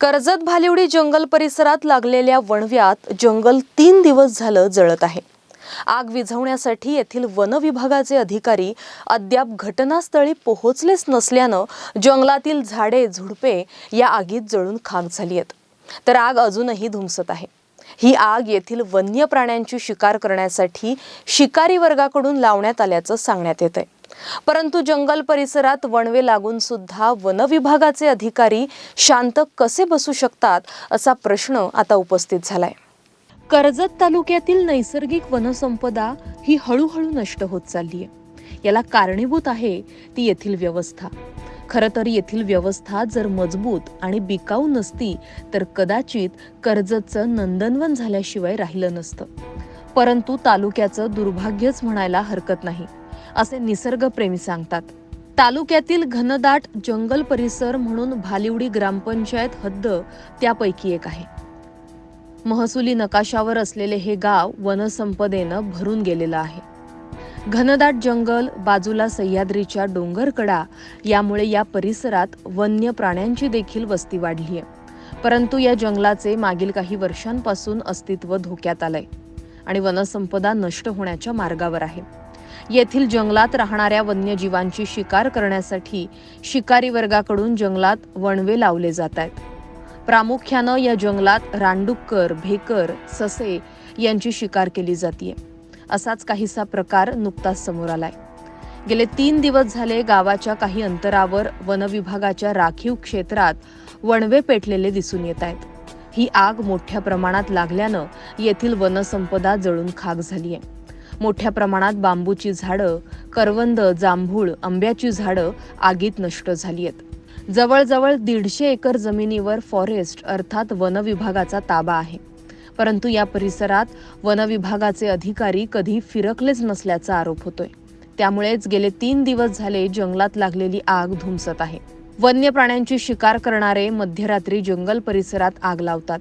कर्जत भालिवडी जंगल परिसरात लागलेल्या वणव्यात जंगल तीन दिवस झालं जळत आहे. आग विझवण्यासाठी येथील वन विभागाचे अधिकारी अद्याप घटनास्थळी पोहोचलेच नसल्यानं जंगलातील झाडे झुडपे या आगीत जळून खाक झाली आहेत. तर आग अजूनही धुमसत आहे. ही आग येथील वन्य प्राण्यांची शिकार करण्यासाठी शिकारी वर्गाकडून लावण्यात आल्याचं सांगण्यात येत आहे परंतु जंगल परिसरात वणवे लागून सुद्धा वनविभागाचे अधिकारी शांत कसे बसू शकतात असा प्रश्न आता उपस्थित झालाय. कर्जत तालुक्यातील नैसर्गिक वनसंपदा ही हळूहळू नष्ट होत चालली आहे. याला कारणीभूत आहे ती येथील व्यवस्था. खरं तर येथील व्यवस्था जर मजबूत आणि बिकाऊ नसती तर कदाचित कर्जतचं नंदनवन झाल्याशिवाय राहिलं नसतं. परंतु तालुक्याचं दुर्भाग्यच म्हणायला हरकत नाही. असे निसर्गप्रेमी सांगतात. तालुक्यातील घनदाट जंगल परिसर म्हणून भालिवडी ग्रामपंचायत हद्द त्यापैकी एक आहे. महसुली नकाशावर असलेले हे गाव वनसंपदेनं भरून गेलेलं आहे. घनदाट जंगल बाजूला सह्याद्रीच्या डोंगरकडा यामुळे या परिसरात वन्य प्राण्यांची देखील वस्ती वाढली आहे परंतु या जंगलाचे मागील काही वर्षांपासून अस्तित्व धोक्यात आलंय आणि वनसंपदा नष्ट होण्याच्या मार्गावर आहे. येथील जंगलात राहणाऱ्या वन्यजीवांची शिकार करण्यासाठी शिकारी वर्गाकडून जंगलात वणवे लावले जात आहेत. प्रामुख्यानं या जंगलात रानडुक्कर भेकर ससे यांची शिकार केली जाते असाच काहीसा प्रकार नुकताच समोर आलाय. गेले तीन दिवस झाले गावाच्या काही अंतरावर वनविभागाच्या राखीव क्षेत्रात वणवे पेटलेले दिसून येत आहेत. ही आग मोठ्या प्रमाणात लागल्यानं येथील वनसंपदा जळून खाक झाली आहे मोठ्या प्रमाणात बांबूची झाडं करवंद जांभूळ आंब्याची झाडं आगीत नष्ट झाली आहेत जवळजवळ दीडशे एकर जमिनीवर फॉरेस्ट अर्थात वनविभागाचा ताबा आहे. परंतु या परिसरात वनविभागाचे अधिकारी कधी फिरकलेच नसल्याचा आरोप होतोय. त्यामुळेच गेले तीन दिवस झाले जंगलात लागलेली आग धुमसत आहे. वन्य प्राण्यांची शिकार करणारे मध्यरात्री जंगल परिसरात आग लावतात.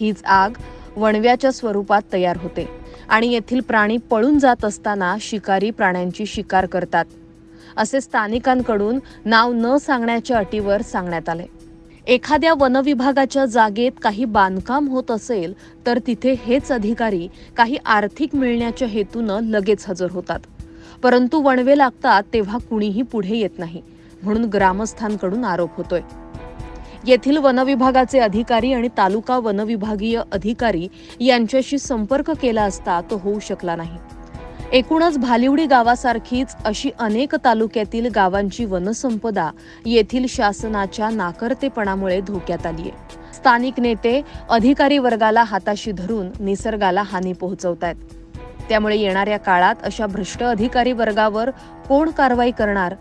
हीच आग वणव्याच्या स्वरूपात तयार होते. आणि येथील प्राणी पळून जात असताना शिकारी प्राण्यांची शिकार करतात. असे स्थानिकांकडून नाव न सांगण्याच्या अटीवर सांगण्यात आले. एखाद्या वनविभागाच्या जागेत काही बांधकाम होत असेल तर तिथे हेच अधिकारी काही आर्थिक मिळण्याच्या हेतूनं लगेच हजर होतात. परंतु वणवे लागतात तेव्हा कुणीही पुढे येत नाही म्हणून ग्रामस्थांकडून आरोप होतोय. येथील वनविभागाचे अधिकारी आणि तालुका वनविभागीय अधिकारी यांच्याशी संपर्क केला असता तो होऊ शकला नाही. एकूणच भालिवडी गावासारखीच अशी अनेक तालुक्यातील गावांची वनसंपदा येथील शासनाच्या नाकर्तेपणामुळे धोक्यात आली आहे स्थानिक नेते अधिकारी वर्गाला हाताशी धरून निसर्गाला हानी पोहोचवतायत. त्यामुळे येणाऱ्या काळात अशा भ्रष्ट अधिकारी वर्गावर कोण कारवाई करणार?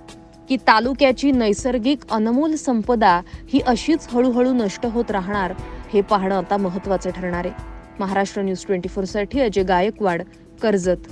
की तालुक्याची नैसर्गिक अनमोल संपदा ही अशीच हळूहळू नष्ट होत राहणार हे पाहणं आता महत्वाचं ठरणार आहे. महाराष्ट्र न्यूज ट्वेंटी फोरसाठी अजय गायकवाड कर्जत.